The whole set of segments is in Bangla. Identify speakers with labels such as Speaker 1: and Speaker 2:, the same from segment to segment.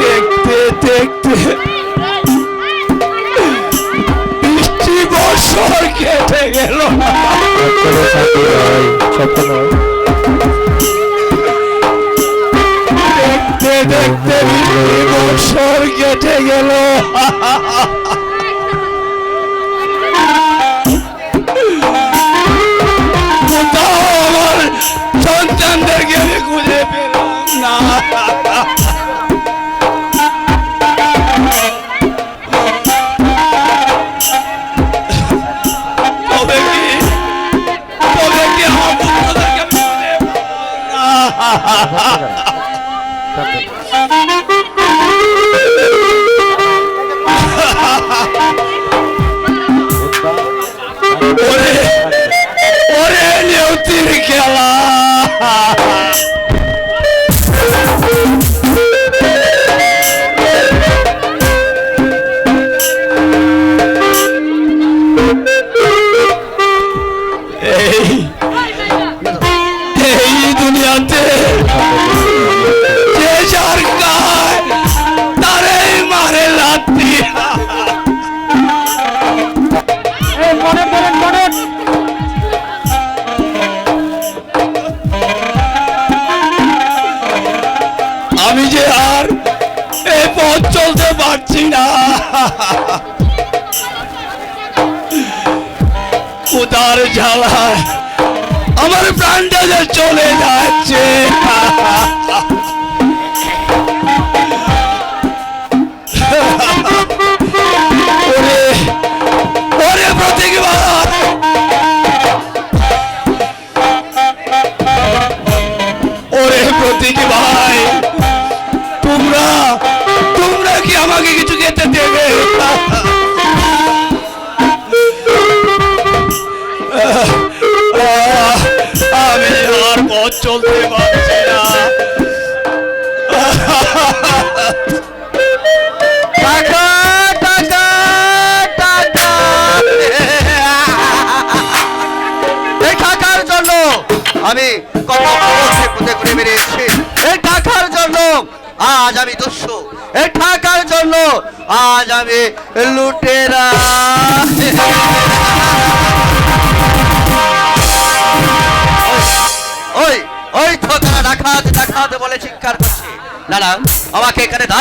Speaker 1: দেখতে দেখতে বৃষ্টি বছর কেটে দেখতে দেখতে বছর কেটে গেল। কোথাও আমার সন্তানদেরকে খুঁজে পেলাম না।
Speaker 2: Vamos pegar.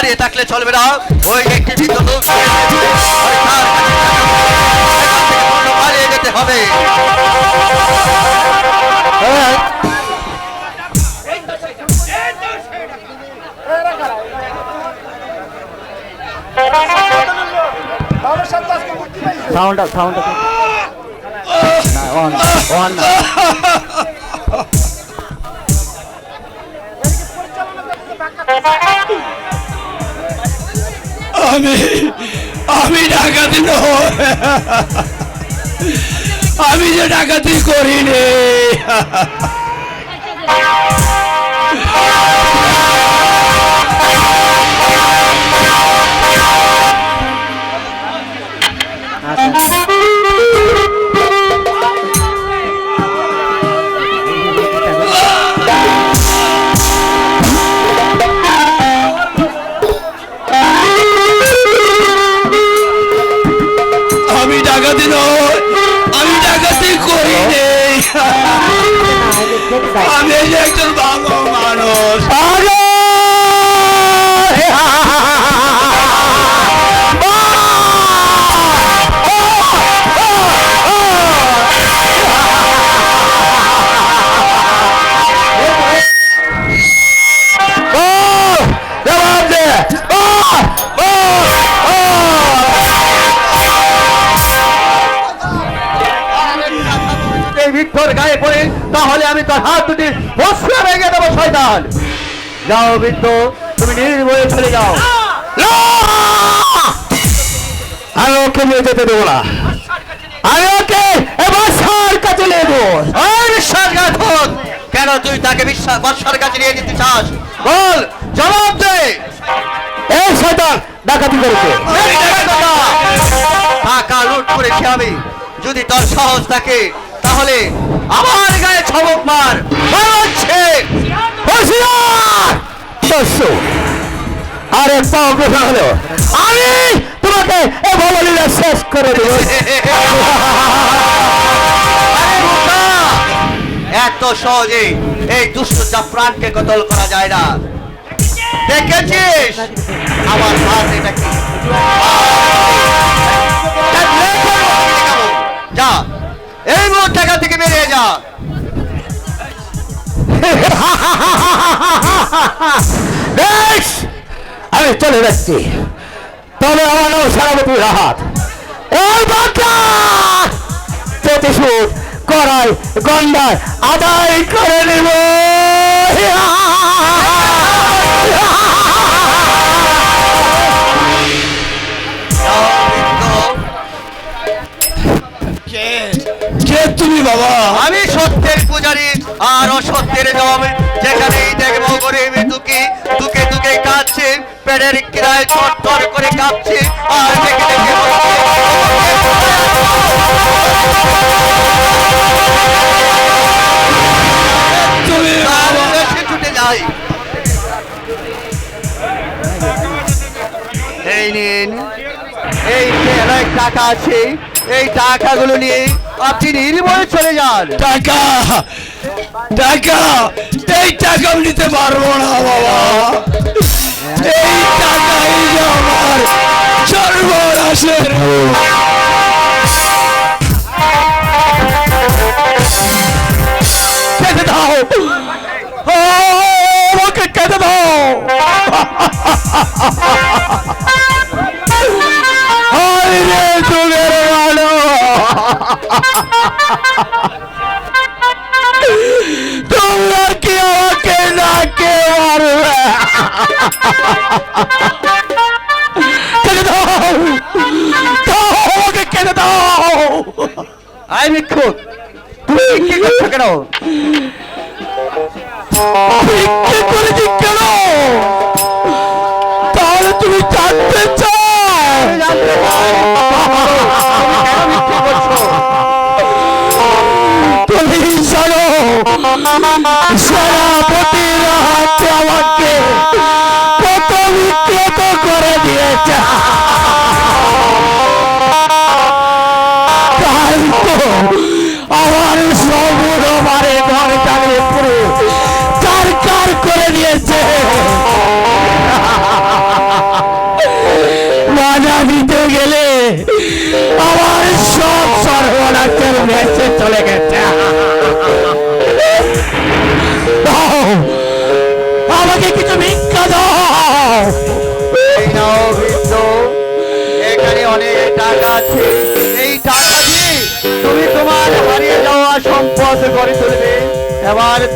Speaker 2: দাঁড়িয়ে থাকলে চলবে না। ওই একটি বিদ্যুৎ পালিয়ে যেতে হবে।
Speaker 3: সাউন্ড সাউন্ড
Speaker 1: আমি আমি ডাকাতি নয় আমি যে ডাকাতি করিনি।
Speaker 2: যাও বিন্দু তুমি নির্ভয়ে চলে যাও।
Speaker 3: আমি ওকে নিয়ে যেতে দেবো না। আমি ওকে এবার সার কাছে
Speaker 2: নেব। কেন তুই তাকে বিশ্বাস বর্ষার কাছে নিয়ে যেতে চাস? বল জবাব দে।
Speaker 3: এই শয়তান ডাকাতি করেছে।
Speaker 2: টাকা লুট করেছি আমি। যদি তোর সাহস থাকে তাহলে আমার গায়ে ছবক মার। হচ্ছে।
Speaker 3: আর এক গ্রহণ হলো। আমি তোমাকে এ ভবলীলা শেষ করে দেবো।
Speaker 2: এত সহজে এই দুষ্ট প্রাণকে কতল করা যায় না। দেখেছিস? আমার হাত এটা কি? যা। এই মুহূর্তে এখান থেকে বেরিয়ে যা
Speaker 3: বেশ আমি চলে যাচ্ছি। তবে আমার নাম সারাবতী রাহাত। এই প্রতিশোধ করাই গন্ডার আদায় করে নেব।
Speaker 1: বাবা।
Speaker 2: আমি সত্যের পূজারি আর অসত্যের দম যেখানেই দেখব গরিব দুকে দুকে দুকে কাঁদছে পেটের কিরায় ছটফট করে কাঁপছে আর দেখে দেখে ছুটে যাই? এই নিন এই টাকা আছে। এই টাকাগুলো নিয়ে আপনি নির্মলে চলে যান।
Speaker 1: টাকা টাকা, এই টাকা নিতে পারব না, বাবা। এই টাকাই আমার সর্বনাশের
Speaker 3: কেটে দাও। আমাকে কেটে দাও। তোমরা কি আমাকে মারবে দাও দাও আমাকে কেটে দাও
Speaker 2: আই ভিক্ষুক তুমি কি করছ কেন
Speaker 3: ভিক্ষে করেছি কেন সেনাপতির হাতে আমাকে কত করে দিয়েছে। আমার সবুর মারে ঘর করে দিয়েছে মাজা দিতে গেলে আমার সব সর্বনাশের মেসে চলে গেছে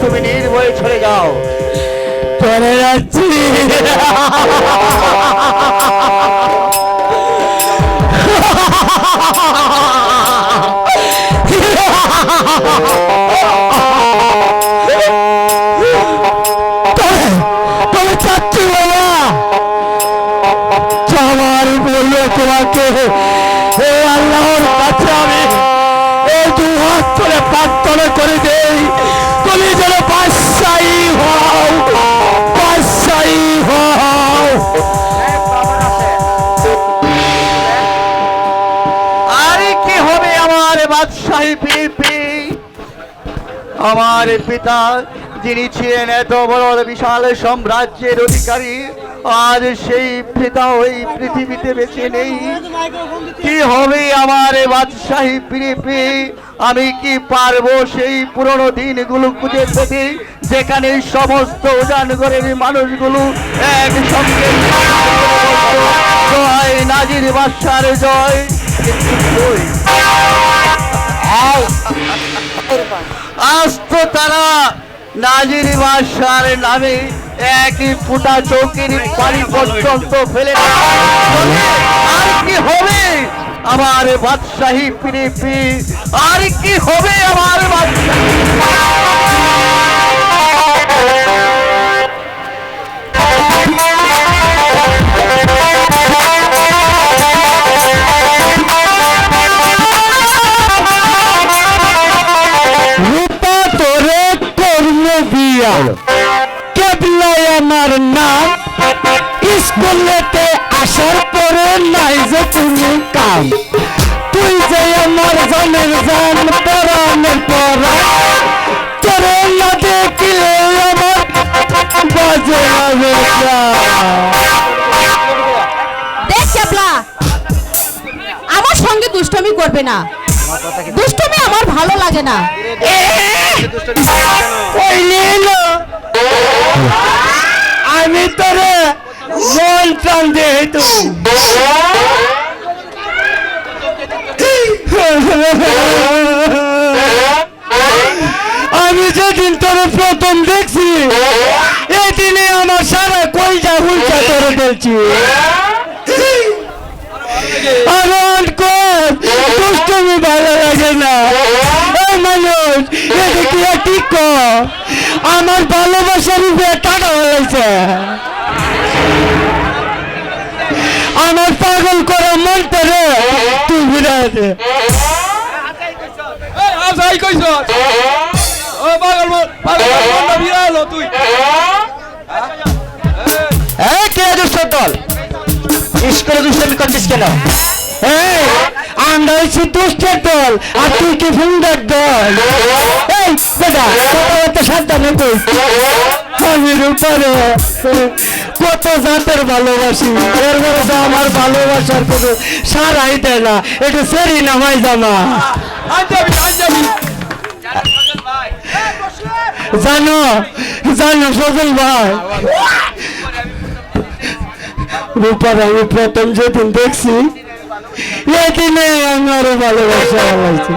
Speaker 2: তুমি নির্ভয়ে চলে যাও।
Speaker 3: চলে যাচ্ছি তোমাকে
Speaker 2: আমার পিতা, যিনি ছিলেন এত বড় বিশাল সাম্রাজ্যের অধিকারী আর সেই পিতা ওই পৃথিবীতে বেঁচে নেই। কি হবে আমার বাদশাহী পিপি? আমি কি পারব সেই পুরনো দিনগুলো খুঁজে পেতে, যেখানে সমস্ত উজানগরের মানুষগুলো একসঙ্গে জয় নাজির বাদশার জয়? আজ তো তারা নাজির বাদশার নামে একই ফুটা চৌকির পানি পর্যন্ত ফেলে আর কি হবে? আমার বাদশাহী ফিরে আর কি হবে আমার বাদশাহী?
Speaker 3: বিয়া কেবলাই আমার নাম স্কুলেতে আসার পরে নাই যে তুমি কাম। তুই যে আমার জানের জান পরানের পরা। তোরে না দেখিলে আমার বাজে হবে
Speaker 4: দেখ ক্যাবলা আমার সঙ্গে দুষ্টমি করবে না। দুষ্টমি আমার ভালো লাগে না।
Speaker 3: ওই আমি তোরে মন প্রাণ দিয়ে আমি যেদিন তোর প্রথম দেখছি এই দিনে আমার সারা কইটা হুলটা তোরে দেখছি আমার কোন দুষ্টমি ভালো লাগে না। মানুষ এটা কি ঠিক আমার ভালোবাসার উপরে টাকা হয়েছে। আমার পাগল করা মনটা রে তুই বিরাট
Speaker 1: আসাই কইছ? ও পাগল তুই।
Speaker 3: কে দল? স্কুলে দুষ্টমি করছিস কেন? এই আমরা হচ্ছি দুষ্টের দল আর তুই কি সুন্দর দল? এই দাদা কথাবার্তা সাবধানে কই আমি উপরে কত জাতের ভালোবাসি? এর মধ্যে তো আমার ভালোবাসার কোনো সারাই দেয় না এটা সেরি নামাই জামা।
Speaker 1: আঞ্জাবি আঞ্জাবি
Speaker 3: জানো জানো সজল ভাই। রূপার আমি প্রথম যেদিন দেখছি এদিনে আমার ভালোবাসা হয়েছে।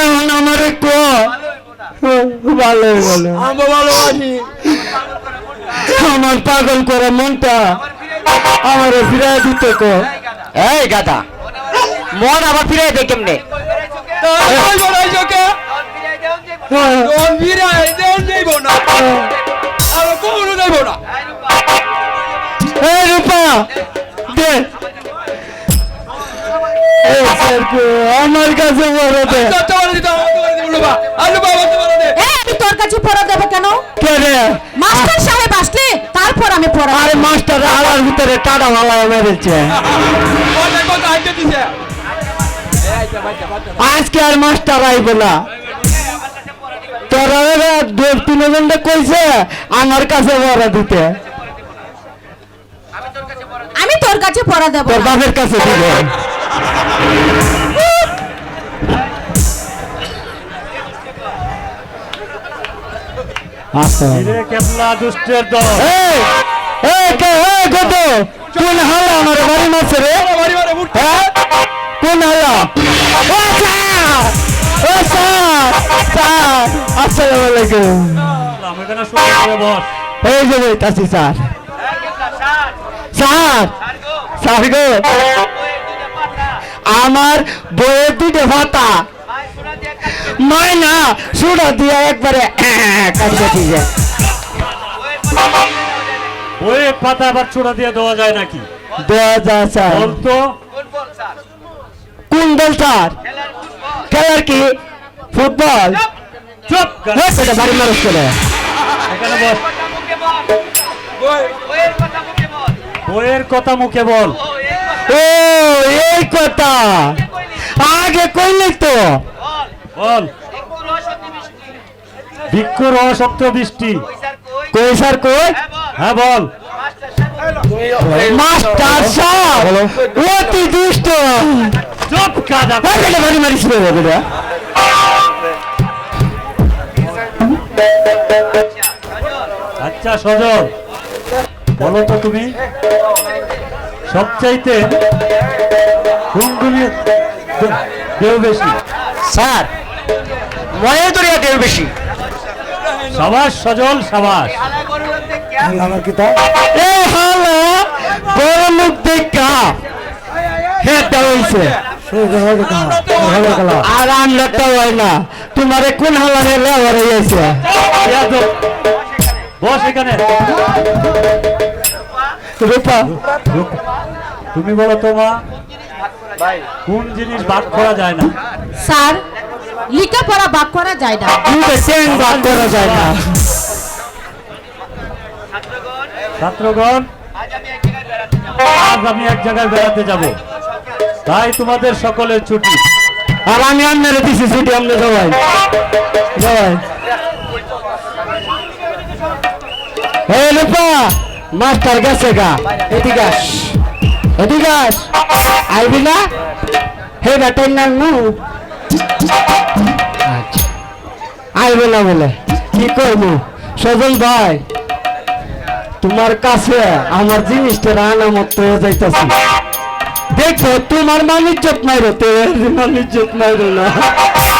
Speaker 3: এখন আমার কো ভালো ভালো
Speaker 1: ভালোবাসি।
Speaker 3: আমার পাগল করে মনটা আমার ফিরাই দিতে কো। এই গাদা মন আবার ফিরাই দে কেমনে?
Speaker 1: দিবো।
Speaker 4: আমি তোর কাছে পড়া দেবো কেন?
Speaker 3: কে রে?
Speaker 4: মাস্টার সাহেব আসলে তারপর আমি পড়া
Speaker 3: আরে মাস্টার আলার ভিতরে টাটা ভালা মেরেছে আজকে আর মাস্টার আইব না। তোরা দু কইছে আমার কাছে বড় দিতে।
Speaker 4: আমি তোর কাছে পড়া দেবো
Speaker 3: তোর বাপের কাছে দিবে। আচ্ছা।
Speaker 5: কেপলা দুষ্টের দল।
Speaker 3: এই এই কে এই গদ কোন হালা আমার বাড়ি মারছে রে? হ্যাঁ? কোন হালা ও স্যার! ও স্যার! স্যার! আসসালামু আলাইকুম।
Speaker 5: আমি এখানে শুরু করে
Speaker 3: এই যে বইতাছি স্যার। স্যার! স্যার গো। আমার বইয়ের দুটো ভাতা মায়না সুরা দিয়ে একবারে কাটতে দিয়ে
Speaker 5: ওই পাতা আবার ছোড়া দিয়ে দেওয়া যায় নাকি?
Speaker 3: দেওয়া যায় স্যার।
Speaker 5: বলতো?
Speaker 3: কোন দল স্যার? খেলার কি? ফুটবল।
Speaker 5: চুপ।
Speaker 3: হ্যাঁ, সেটা বাড়ি মানুষ করে
Speaker 5: এখানে বস বইয়ের কথা মুখে বল।
Speaker 3: ও এই কথা। আগে কইলে তো।
Speaker 5: বল। ভিক্ষুর অশক্ত বৃষ্টি
Speaker 3: কই স্যার কই?
Speaker 5: হ্যাঁ বল।
Speaker 3: মাস্টার সাহেব অতি দুষ্ট।
Speaker 5: চুপ কাদা
Speaker 3: হ্যাঁ, বেটা
Speaker 5: আচ্ছা সজল। বলো তো তুমি। সবচাইতে কোনগুলি দেও বেশি।
Speaker 3: স্যার ময়ে দরিয়া দেড় বেশি।
Speaker 5: সাবাস সজল সাবাস।
Speaker 4: আমার কি তা এ হালা বড় দেখা দাঁড়াইছে আর তো হয় না। তোমারে কোন লেওয়ার হয়েছে
Speaker 5: বস এখানে।
Speaker 4: রূপা।
Speaker 5: তুমি বলো তো মা কোন জিনিস বাদ করা যায় না?
Speaker 3: স্যার। লেখাপড়া বাক করা যায় না।
Speaker 4: দুটো করা যায় না।
Speaker 5: ছাত্রগণ আজ আমি এক জায়গায় বেড়াতে যাব। তাই তোমাদের সকলের ছুটি।
Speaker 4: আর আমি দিছি ছুটি আপনি সবাই। সবাই। হে রূপা মাস্টার গেছে গা। এদিকে আস। এদিকে আস। আইবি না? হে বেটার নাম নু আইবে না বলে। কি করব সজল ভাই তোমার কাছে আমার জিনিসটা রানা মতো যাইতাছি। দেখো তোমার মানিজ্জত মাইরো তোর মানিজ্জত মাইরো না।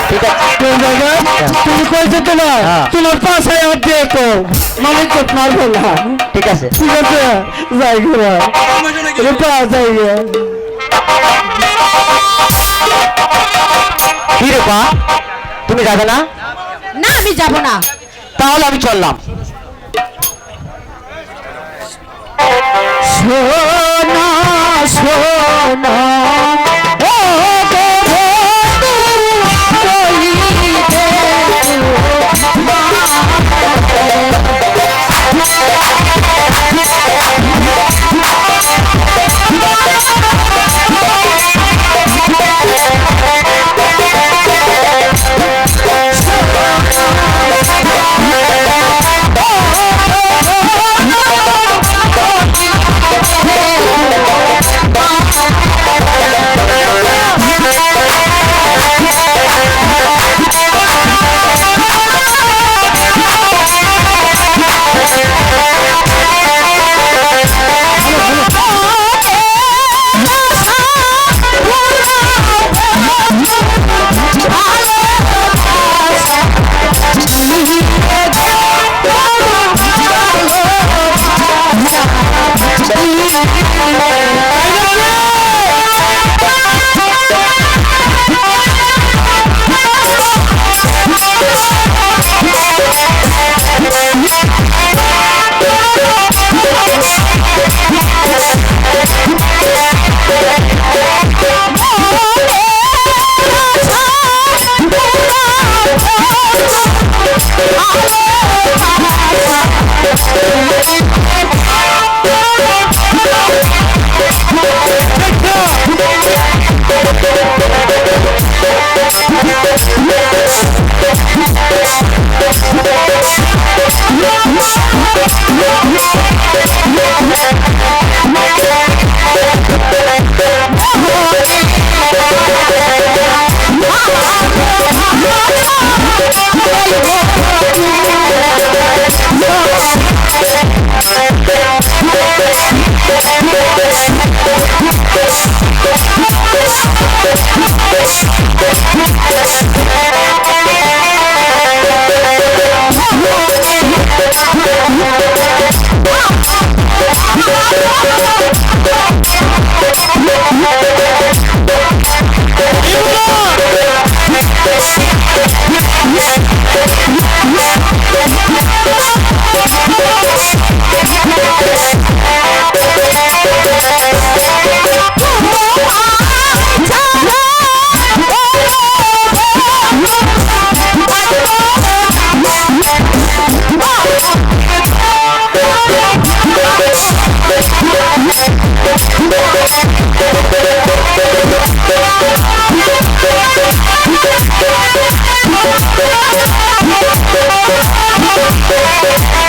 Speaker 4: ঠিক আছে। কোন জায়গায় তুমি কইছো তোমার? তোমার পাশে আর দেখো মানিজ্জত মারবো না। ঠিক আছে। ঠিক আছে যাই ঘুরা। রূপা যাই কি তুমি যাবে না?
Speaker 3: না আমি যাব না।
Speaker 4: তাহলে আমি চললাম। সোনা সোনা।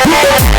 Speaker 6: Thank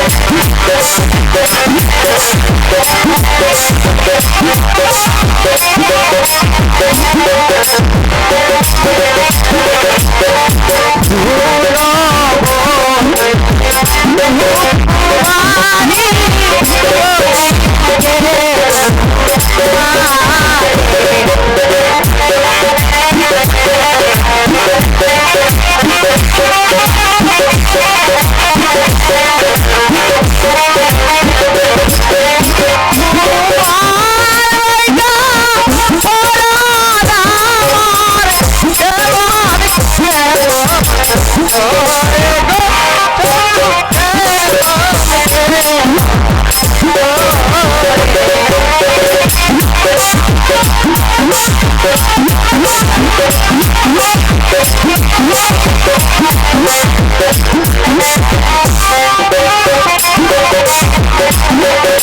Speaker 6: Let's
Speaker 2: go.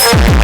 Speaker 2: Yeah.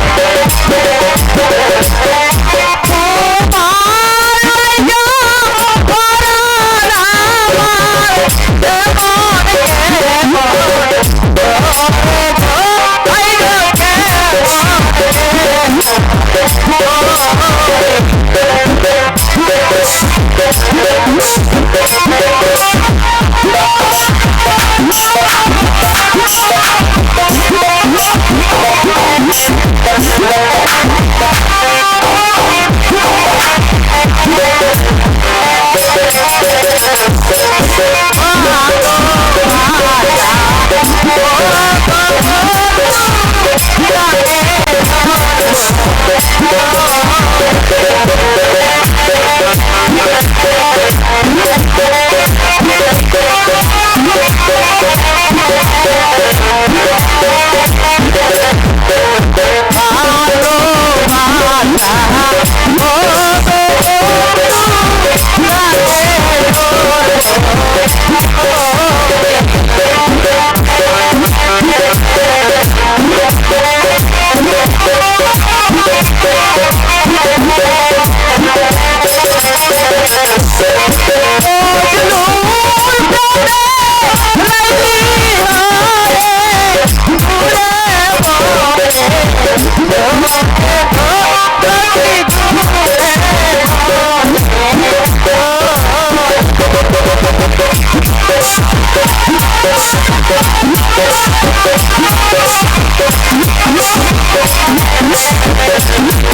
Speaker 2: more.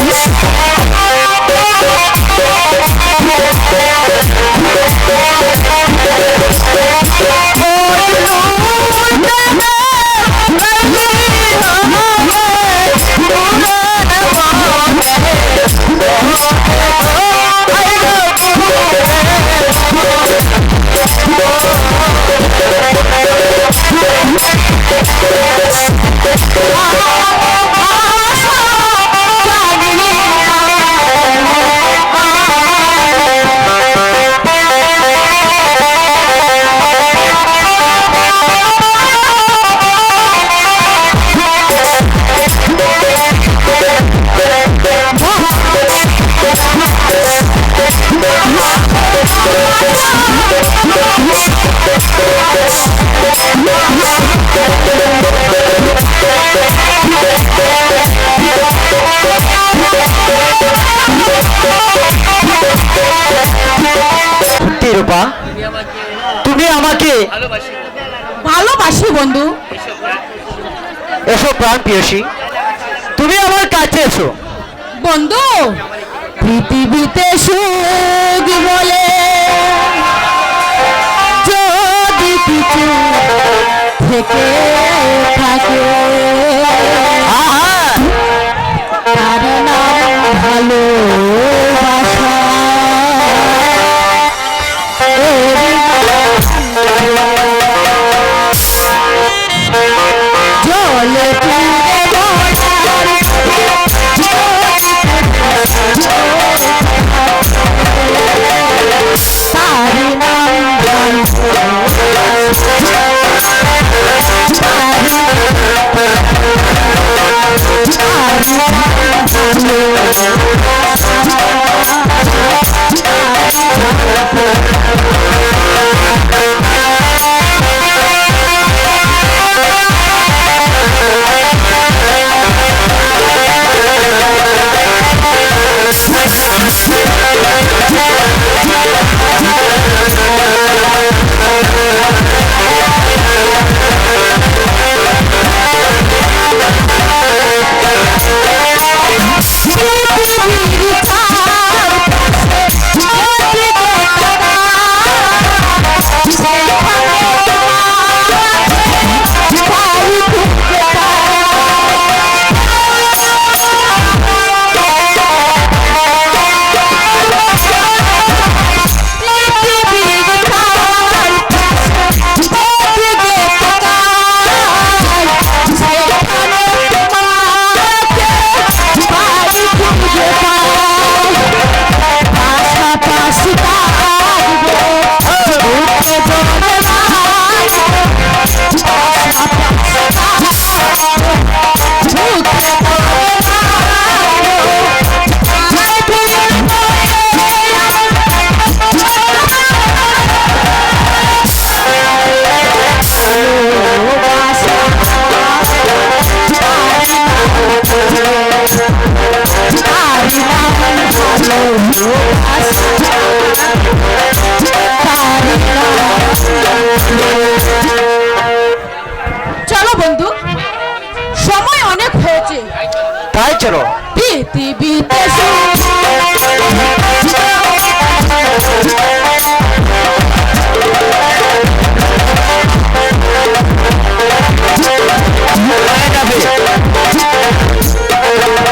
Speaker 2: Yeah.
Speaker 4: ভালোবাসি বন্ধু।
Speaker 2: এসো প্রাণ প্রিয়সী তুমি আমার কাছে এসো।
Speaker 4: বন্ধু। পৃথিবীতে সুখ